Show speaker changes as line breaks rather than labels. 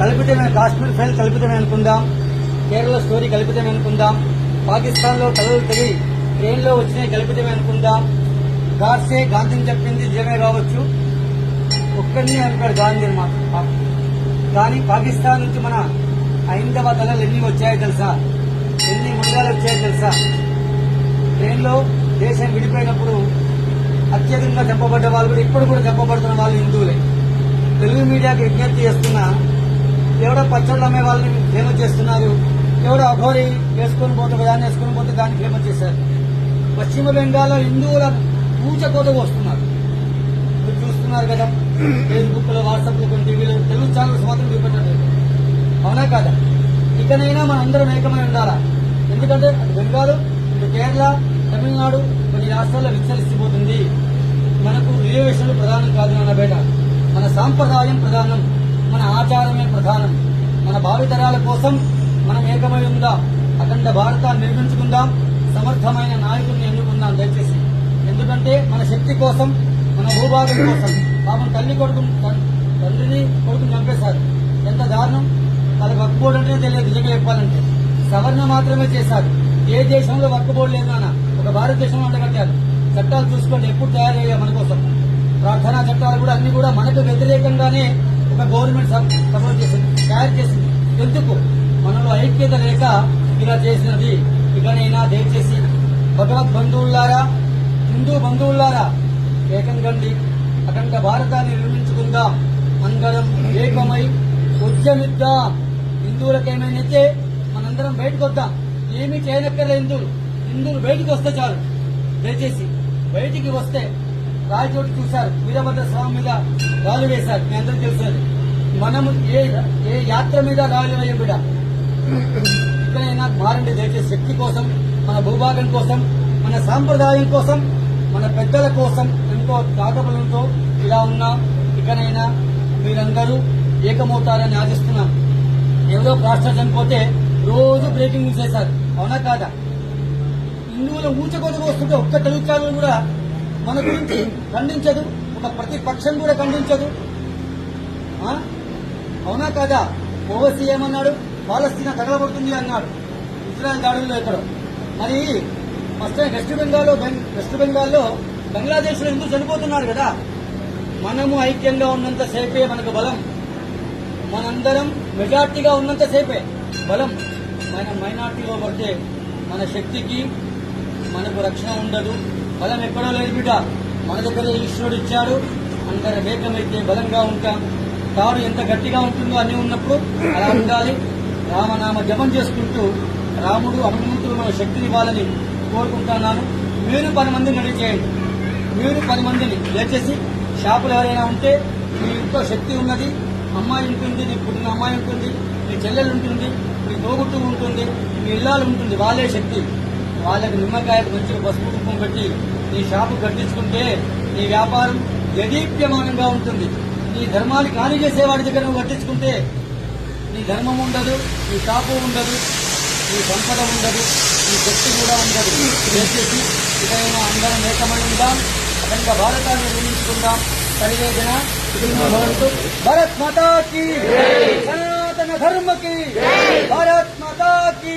కల్పితమే Kashmir file కల్పితమే అనుకుందాం. Kerala story కల్పితమే అనుకుందాం. పాకిస్తాన్లో కలలు తెగి ట్రైన్లో వచ్చినాయి కల్పితమే అనుకుందాం. గాడ్సే గాంధీని చెప్పింది నిజమే కావచ్చు. ఒక్కడిని అనుకోడు గాంధీ మాత్రం. కానీ పాకిస్తాన్ నుంచి మన ఐందవ దళాలు ఎన్ని వచ్చాయో తెలుసా? ఎన్ని మృగాలు వచ్చాయో తెలుసా? ట్రైన్లో దేశం విడిపోయినప్పుడు అత్యధికంగా చెప్పబడ్డ వాళ్ళు కూడా ఇప్పుడు కూడా చెప్పబడుతున్న వాళ్ళు హిందువులే. తెలుగు మీడియాకి విజ్ఞప్తి చేస్తున్నా ఎవడో పచ్చళ్ళు అమ్మే వాళ్ళని ఫేమస్ చేస్తున్నారు ఎవడో అఘోరి వేసుకొని పోతే దాన్ని వేసుకొని పోతే దాన్ని ఫేమస్ చేశారు. పశ్చిమ బెంగాల్లో హిందువుల పూజ కోతకు వస్తున్నారు మీరు చూస్తున్నారు కదా ఫేస్బుక్లో వాట్సాప్లో కొన్ని టీవీలో తెలుగు ఛానల్స్ మాత్రం చూపెట్టలేదు అవునా కాదా? ఇకనైనా మన అందరం ఏకమై ఉండాలా? ఎందుకంటే అటు బెంగాల్ ఇటు కేరళ తమిళనాడు కొన్ని రాష్ట్రాల్లో విస్తరిస్తుపోతుంది మనకు రిజర్వేషన్లు ప్రధానం కాదు నాన్న బేట. మన సాంప్రదాయం ప్రధానం. మన ఆచారం ప్రధానం. మన భావితరాల కోసం మనం ఏకమై ఉందా. అఖండ భారతాన్ని నిర్మించుకుందాం. సమర్థమైన నాయకుడిని ఎన్నుకుందాం దయచేసి. ఎందుకంటే మన శక్తి కోసం మన భూభాగం కోసం పాపం తల్లి కొడుకు తండ్రిని కొడుకుని చంపేశారు. ఎంత దారుణం. వాళ్ళకి వర్క్ బోర్డు అంటే తెలియదు నిజంగా చెప్పాలంటే. సవరణ మాత్రమే చేశారు. ఏ దేశంలో వర్క్ బోర్డు లేదు నాన్న. ఒక భారతదేశంలో అంటగట్టారు చట్టాలు చూసుకోండి ఎప్పుడు తయారయ్యా మన కోసం. ప్రార్థనా చట్టాలు కూడా అన్ని కూడా మనకు వ్యతిరేకంగానే ఒక గవర్నమెంట్ సపోర్ట్ ఎందుకు? మనలో ఐక్యత లేక ఇలా చేసినది. ఇకనైనా దయచేసి భగవద్ బంధువులారా హిందూ బంధువులారా ఏకం కండి. అఖండ భారతాన్ని నిర్మించుకుందాం. అందరం ఏకమై ఉద్యమిద్దాం. హిందువులకేమైనా మనందరం బయటకు వద్దాం. ఏమీ చేయనక్కర్లే హిందువులు హిందువులు బయటికి వస్తే చాలు. దయచేసి బయటికి వస్తే రాయచోటి చూశారు. వీరభద్ర స్వామి మీద రాళ్ళు వేశారు. మీ అందరికీ తెలుసు మనము ఏ ఏ యాత్ర మీద రాళ్ళు వేయం బిడ్డ? ఇక్కడైనా మారండి దయచేసి శక్తి కోసం మన భూభాగం కోసం మన సాంప్రదాయం కోసం మన పెద్దల కోసం ఎంతో తాకబలంతో ఇలా ఉన్నా ఇకనైనా మీరందరూ ఏకమవుతారని ఆశిస్తున్నాం. ఎవరో రాష్ట్రం చనిపోతే రోజు బ్రేకింగ్ న్యూస్ చేశారు అవునా కాదా? హిందువుల ఊచకొదకు వస్తుంటే ఒక్క తెలుగు ఛానల్ కూడా మన గురించి ఖండించదు ఒక ప్రతిపక్షం కూడా ఖండించదు. అవునా కాదా? ఓవసీ ఏమన్నాడు? పాలస్తీనా తగలబడుతుంది అన్నాడు. ఇజ్రాయల్ దాడుల్లో ఎక్కడో. మరి ఫస్ట్ వెస్ట్ బెంగాల్లో బెంగ్- వెస్ట్ బెంగాల్లో బంగ్లాదేశ్లో ఎందుకు చనిపోతున్నారు కదా? మనము ఐక్యంగా ఉన్నంత సేపే మనకు బలం. మనందరం మెజార్టీగా ఉన్నంత సేపే బలం. మన మైనార్టీలో పడితే మన శక్తికి మనకు రక్షణ ఉండదు. బలం ఎక్కడో లేదు బిడ్డ. మన దగ్గర ఈశ్వరుడు ఇచ్చాడు. అందరం ఏకమైతే బలంగా ఉంటాం. తాడు ఎంత గట్టిగా ఉంటుందో అన్ని ఉన్నప్పుడు అలా ఉండాలి. రామనామ జపం చేసుకుంటూ రాముడు హనుమంతుడు మన శక్తిని ఇవ్వాలని కోరుకుంటున్నాను. మీరు పది మందిని రెడీ చేయండి. మీరు పది మందిని దయచేసి షాపులు ఎవరైనా ఉంటే మీ ఇంట్లో శక్తి ఉన్నది అమ్మాయి ఉంటుంది నీ పుట్టిన అమ్మాయి ఉంటుంది నీ చెల్లెలు ఉంటుంది నీ తోగుట్టు ఉంటుంది మీ ఇల్లాలు ఉంటుంది వాళ్ళే శక్తి. వాళ్ళకి నిమ్మకాయకు మంచిగా పసుపు కుంకుమ పెట్టి నీ షాపు కట్టించుకుంటే నీ వ్యాపారం యదీప్యమానంగా ఉంటుంది. నీ ధర్మాన్ని ఖాళీ చేసేవాడి దగ్గర నువ్వు పట్టించుకుంటే నీ ధర్మం ఉండదు నీ కాపు ఉండదు నీ సంపద ఉండదు నీ శక్తి కూడా ఉండదు. దయచేసి ఇదైనా అందరం ఏకమై ఉందాం అక్కడ భారతాన్ని నిర్మించుకుందాం. పరివేదన భరత్ మాతాకి సనాతన ధర్మకి భారత్ మతాకి